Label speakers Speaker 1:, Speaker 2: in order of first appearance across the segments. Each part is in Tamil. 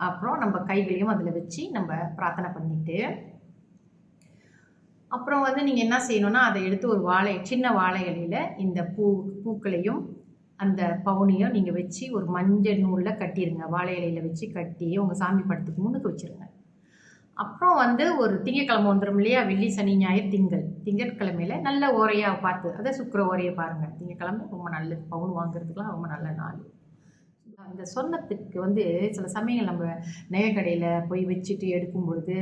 Speaker 1: அப்புறம் நம்ம கைகளையும் அதில் வச்சு நம்ம பிரார்த்தனை பண்ணிட்டு அப்புறம் வந்து நீங்கள் என்ன செய்யணும்னா அதை எடுத்து ஒரு வாழை சின்ன வாழை இலையில் இந்த பூ பூக்களையும் அந்த பவுனியும் நீங்கள் வச்சு ஒரு மஞ்சள் நூலில் கட்டிடுங்க வாழை இலையில் வச்சு கட்டி உங்கள் சாமி படத்துக்கு முன்னுக்கு வச்சுருங்க. அப்புறம் வந்து ஒரு திங்கக்கிழமை வந்துடும் இல்லையா? வெள்ளி சனி ஞாயிறு திங்கள். திங்கட்கிழமையில நல்ல ஓரையாக பார்த்து அதை சுக்கர ஓரையை பாருங்கள் திங்கக்கிழமை ரொம்ப நல்லது பவுன் வாங்குறதுக்குலாம் ரொம்ப நல்ல நாள். இந்த சொன்னத்துக்கு வந்து சில சமயங்கள் நம்ம நகைக்கடையில் போய் வச்சுட்டு எடுக்கும் பொழுது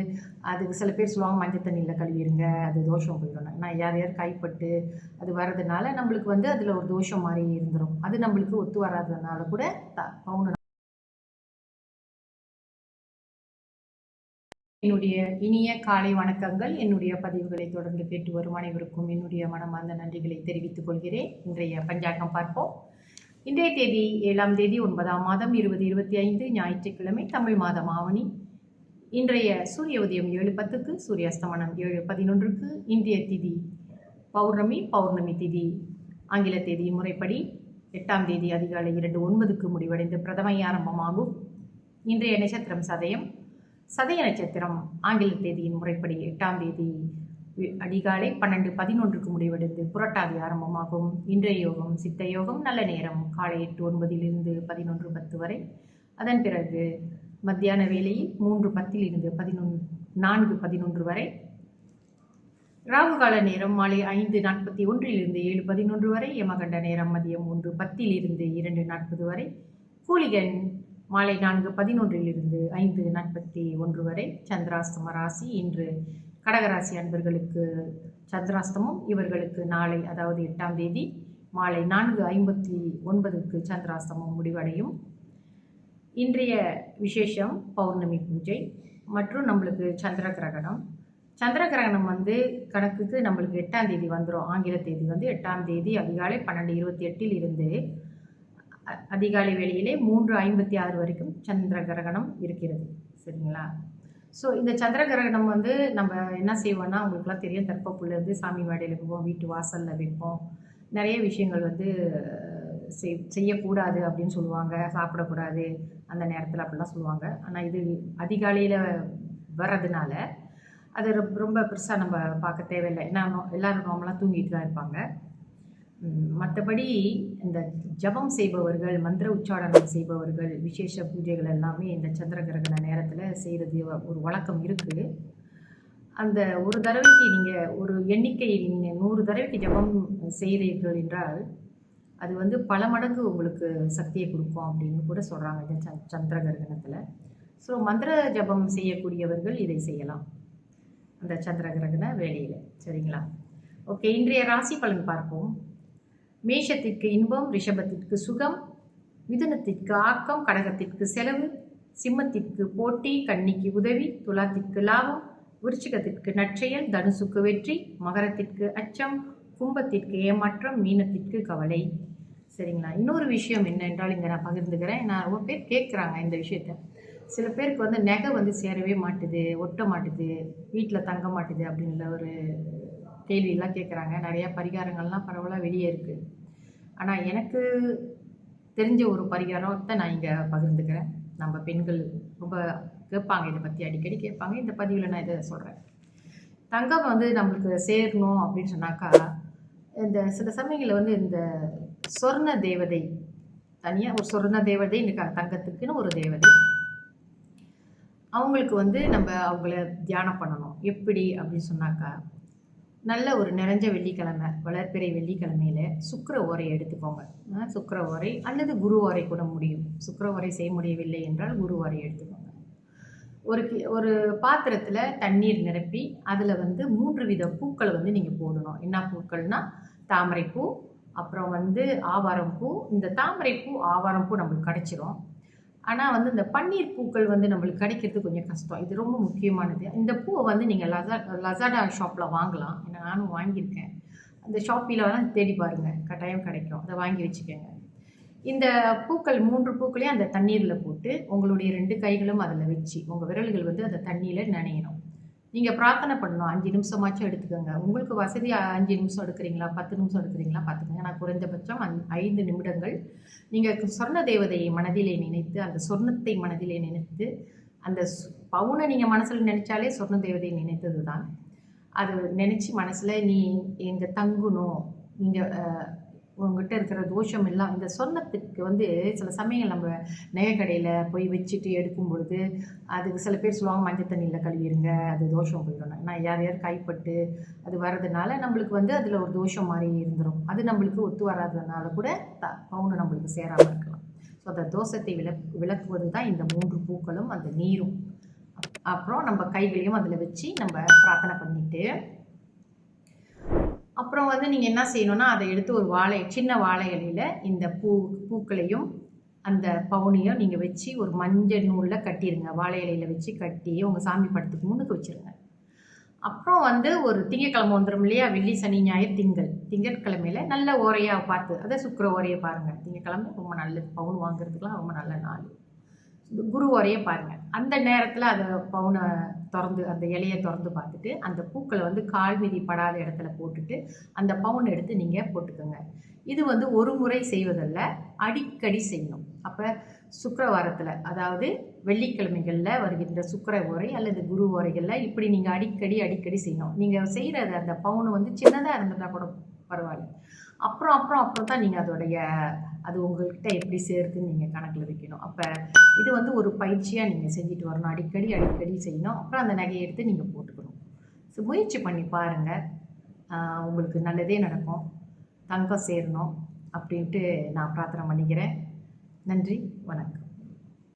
Speaker 1: அதுக்கு சில பேர் சொல்லுவாங்க மஞ்சள் தண்ணியில் கழுவிடுங்க அது தோஷம் போயிடும். நான் யார் யார் கைப்பட்டு அது வர்றதுனால நம்மளுக்கு வந்து அதில் ஒரு தோஷம் மாதிரி இருந்துடும் அது நம்மளுக்கு ஒத்து வராததுனால கூட த என்னுடைய இனிய காலை வணக்கங்கள். என்னுடைய பதிவுகளை தொடர்ந்து கேட்டு வரும் அனைவருக்கும் என்னுடைய மனமார்ந்த நன்றிகளை தெரிவித்துக் கொள்கிறேன். இன்றைய பஞ்சாங்கம் பார்ப்போம். இன்றைய தேதி ஏழாம் தேதி ஒன்பதாம் மாதம் இருபது இருபத்தி ஐந்து ஞாயிற்றுக்கிழமை தமிழ் மாதம் ஆவணி இன்றைய சூரிய உதயம் ஏழு பத்துக்கு சூரியாஸ்தமனம் ஏழு பதினொன்றுக்கு. இன்றைய திதி பௌர்ணமி பௌர்ணமி திதி. ஆங்கில தேதி முறைப்படி எட்டாம் தேதி அதிகாலை இரண்டு ஒன்பதுக்கு முடிவடைந்து பிரதமை ஆரம்பமாகும். இன்றைய நட்சத்திரம் சதயம். சதய நட்சத்திரம் ஆங்கில தேதியின் முறைப்படி எட்டாம் தேதி. அதிகாலை பன்னெண்டு பதினொன்றுக்கு முடிவெடுத்து புரட்டாதி ஆரம்பமாகும். இன்றைய யோகம் சித்த யோகம் நல்ல நேரம். காலை எட்டு ஒன்பதிலிருந்து பதினொன்று பத்து வரை. அதன் பிறகு மத்தியான வேளையில் மூன்று பத்திலிருந்து பதினொன்று நான்கு பதினொன்று வரை. ராகுகால நேரம் மாலை ஐந்து நாற்பத்தி ஒன்றிலிருந்து ஏழு பதினொன்று வரை. யமகண்ட நேரம் மதியம் ஒன்று பத்திலிருந்து இரண்டு நாற்பது வரை. கூலிகன் மாலை நான்கு பதினொன்றிலிருந்து ஐந்து நாற்பத்தி ஒன்று வரை. சந்திராஸ்தம ராசி இன்று கடகராசி அன்பர்களுக்கு சந்திராஸ்தமம் இவர்களுக்கு நாளை அதாவது எட்டாம் தேதி மாலை நான்கு ஐம்பத்தி ஒன்பதுக்கு சந்திராஸ்தமம் முடிவடையும். இன்றைய விசேஷம் பௌர்ணமி பூஜை. மற்றும் நம்மளுக்கு சந்திர கிரகணம். சந்திர கிரகணம் வந்து கணக்குக்கு நம்மளுக்கு எட்டாம் தேதி வந்துடும் ஆங்கில தேதி வந்து எட்டாம் தேதி அதிகாலை பன்னெண்டு இருபத்தி எட்டில் இருந்து அதிகாலை வேளையிலே மூன்று ஐம்பத்தி ஆறு வரைக்கும் சந்திர கிரகணம் இருக்கிறது. சரிங்களா? ஸோ இந்த சந்திர கிரகணம் வந்து நம்ம என்ன செய்வோம்னா உங்களுக்குலாம் தெரியும் தர்ப்பப்புலேருந்து சாமி மேடையில் போவோம் வீட்டு வாசலில் வைப்போம். நிறைய விஷயங்கள் வந்து செய் செய்யக்கூடாது அப்படின்னு சொல்லுவாங்க சாப்பிடக்கூடாது அந்த நேரத்தில் அப்படிலாம் சொல்லுவாங்க. ஆனால் இது அதிகாலையில் வர்றதுனால அது ரொம்ப பெருசாக நம்ம பார்க்க தேவையில்லை. ஏன்னா எல்லோரும் நார்மலாக தூங்கிட்டு தான் இருப்பாங்க. மற்றபடி இந்த ஜபம் செய்பவர்கள் மந்திர உச்சாரணம் செய்பவர்கள் விசேஷ பூஜைகள் எல்லாமே இந்த சந்திர கிரகண நேரத்தில் செய்கிறது ஒரு வழக்கம் இருக்குது அந்த ஒரு தடவைக்கு நீங்கள் ஒரு எண்ணிக்கையில் நீங்கள் நூறு தடவைக்கு ஜபம் செய்கிறீர்கள் என்றால் அது வந்து பல மடங்கு உங்களுக்கு சக்தியை கொடுக்கும் அப்படின்னு கூட சொல்கிறாங்க இந்த சந்திர கிரகணத்தில் ஸோ மந்திர ஜபம் செய்யக்கூடியவர்கள் இதை செய்யலாம். அந்த சந்திர கிரகண வேலையில் சரிங்களா? ஓகே இன்றைய ராசி பலன் பார்ப்போம். மேஷத்திற்கு இன்பம் ரிஷபத்திற்கு சுகம் மிதுனத்திற்கு ஆக்கம் கடகத்திற்கு செலவு சிம்மத்திற்கு போட்டி கன்னிக்கு உதவி துலாத்திற்கு லாபம் விருச்சிகத்திற்கு நற்செயல் தனுசுக்கு வெற்றி மகரத்திற்கு அச்சம் கும்பத்திற்கு ஏமாற்றம் மீனத்திற்கு கவலை. சரிங்களா? இன்னொரு விஷயம் என்னென்றால் இங்கே நான் பகிர்ந்துக்கிறேன். நான் ரொம்ப பேர் கேட்குறாங்க இந்த விஷயத்த. சில பேருக்கு வந்து நகை வந்து சேரவே மாட்டுது ஒட்ட மாட்டுது வீட்டில் தங்க மாட்டுது அப்படின்ற ஒரு கேள்வியெல்லாம் கேட்குறாங்க நிறையா பரிகாரங்கள்லாம் பரவலாக வெளியே இருக்குது ஆனால் எனக்கு தெரிஞ்ச ஒரு பரிகாரத்தை நான் இங்கே பகிர்ந்துக்கிறேன். நம்ம பெண்கள் ரொம்ப கேட்பாங்க இதை பற்றி அடிக்கடி கேட்பாங்க. இந்த பதிவில் நான் இதை சொல்கிறேன் தங்கம் வந்து நம்மளுக்கு சேரணும் அப்படின்னு சொன்னாக்கா இந்த சில சமயங்களில் வந்து இந்த சொர்ண தேவதை தனியாக ஒரு சொர்ண தேவதை இன்னைக்கு தங்கத்துக்குன்னு ஒரு தேவதை. அவங்களுக்கு வந்து நம்ம அவங்கள தியானம் பண்ணணும். எப்படி அப்படின்னு சொன்னாக்கா நல்ல ஒரு நிறைஞ்ச வெள்ளிக்கிழமை வளர்ப்பிறை வெள்ளிக்கிழமையில் சுக்கர ஓரை எடுத்துக்கோங்க. சுக்கர ஓரை அல்லது குரு ஓரை கூட முடியும். சுக்கர ஓரை செய்ய முடியவில்லை என்றால் குரு ஓரை எடுத்துக்கோங்க. ஒரு ஒரு பாத்திரத்தில் தண்ணீர் நிரப்பி அதில் வந்து மூன்று வித பூக்களை வந்து நீங்கள் போடணும். என்ன பூக்கள்னால் தாமரைப்பூ அப்புறம் வந்து ஆவாரம் பூ. இந்த தாமரைப்பூ ஆவாரம் பூ நம்மளுக்கு கிடச்சிரும். ஆனால் வந்து இந்த பன்னீர் பூக்கள் வந்து நம்மளுக்கு கிடைக்கிறது கொஞ்சம் கஷ்டம். இது ரொம்ப முக்கியமானது. இந்த பூவை வந்து நீங்கள் லசா லசாடா ஷாப்பில் வாங்கலாம். ஏன்னா நானும் வாங்கியிருக்கேன். அந்த ஷாப்பில் வேணால் தேடி பாருங்கள் கட்டாயம் கிடைக்கும். அதை வாங்கி வச்சுக்கோங்க. இந்த பூக்கள் மூன்று பூக்களையும் அந்த தண்ணீரில் போட்டு உங்களுடைய ரெண்டு கைகளும் அதில் வச்சு உங்கள் விரல்கள் வந்து அந்த தண்ணியில் நனையணும். நீங்கள் பிரார்த்தனை பண்ணணும். அஞ்சு நிமிஷமாச்சும் எடுத்துக்கோங்க. உங்களுக்கு வசதி அஞ்சு நிமிஷம் எடுக்கிறீங்களா? பத்து நிமிஷம் எடுக்கிறீங்களா? பார்த்துக்கோங்க. நான் குறைந்தபட்சம் அந் ஐந்து நிமிடங்கள். நீங்கள் சொர்ண தேவதையை மனதிலே நினைத்து அந்த சொர்ணத்தை மனதிலே நினைத்து அந்த பவுனை நீங்கள் மனசில் நினைச்சாலே சொர்ண தேவதையை நினைத்தது தான் அது நினச்சி மனசில் நீ எங்கே தங்கணும்? நீங்கள் உங்ககிட்ட இருக்கிற தோஷம் எல்லாம் இந்த சொர்ணத்துக்கு வந்து சில சமயங்கள் நம்ம நகைக்கடையில் போய் வச்சுட்டு எடுக்கும் பொழுது அதுக்கு சில பேர் சொல்லுவாங்க மஞ்சள் தண்ணியில் கழுவிடுங்க அது தோஷம் போயிடும் நான் யார் யார் கைப்பட்டு அது வர்றதுனால நம்மளுக்கு வந்து அதில் ஒரு தோஷம் மாதிரி இருந்துடும் அது நம்மளுக்கு ஒத்து வராததுனால கூட த பவுன் நம்மளுக்கு சேராமல் இருக்கலாம். ஸோ அந்த தோஷத்தை விளக் விளக்குவது தான் இந்த மூன்று பூக்களும் அந்த நீரும். அப்புறம் நம்ம கைகளையும் அதில் வச்சு நம்ம பிரார்த்தனை பண்ணிட்டு அப்புறம் வந்து நீங்கள் என்ன செய்யணும்னா அதை எடுத்து ஒரு வாழை சின்ன வாழை இலையில் இந்த பூ பூக்களையும் அந்த பவுனியும் நீங்கள் வச்சு ஒரு மஞ்சள் நூலில் கட்டிடுங்க வாழை இலையில வச்சு கட்டி உங்கள் சாமி படத்துக்கு முன்னுக்கு வச்சுருங்க. அப்புறம் வந்து ஒரு திங்கக்கிழமை வந்துடும் இல்லையா? வெள்ளி சனி ஞாயிறு திங்கள். திங்கட்கிழமையில் நல்ல ஓரையாக பார்த்து அதை சுக்கிர ஓரையை பாருங்கள் திங்கக்கிழமை ரொம்ப நல்லது பவுன் வாங்குறதுக்குலாம் ரொம்ப நல்ல நாள். குரு ஓரையை பாருங்கள் அந்த நேரத்தில் அதை பவுனை திறந்து அந்த இலையை திறந்து பார்த்துட்டு அந்த பூக்களை வந்து கால் மிதி படாத இடத்துல போட்டுட்டு அந்த பவுன் எடுத்து நீங்கள் போட்டுக்கோங்க. இது வந்து ஒரு முறை செய்வதல்ல அடிக்கடி செய்யணும். அப்போ சுக்கரவாரத்தில் அதாவது வெள்ளிக்கிழமைகளில் வருகின்ற சுக்கர உரை அல்லது குரு உரைகளில் இப்படி நீங்கள் அடிக்கடி அடிக்கடி செய்யணும். நீங்கள் செய்கிறது அந்த பவுன் வந்து சின்னதாக இருந்துட்டால் கூட பரவாயில்ல. அப்புறம் அப்புறம் அப்புறம் தான் நீங்கள் அதோடைய அது உங்கள்கிட்ட எப்படி சேருதுன்னு நீங்கள் கணக்கில் வைக்கணும். அப்போ இது வந்து ஒரு பயிற்சியாக நீங்கள் செஞ்சுட்டு வரணும். அடிக்கடி அடிக்கடி செய்யணும். அப்புறம் அந்த நகையை எடுத்து நீங்கள் போட்டுக்கணும். ஸோ முயற்சி பண்ணி பாருங்கள் உங்களுக்கு நல்லதே நடக்கும். தங்கம் சேரணும். அப்படின்ட்டு நான் பிரார்த்தனை பண்ணிக்கிறேன். நன்றி. வணக்கம்.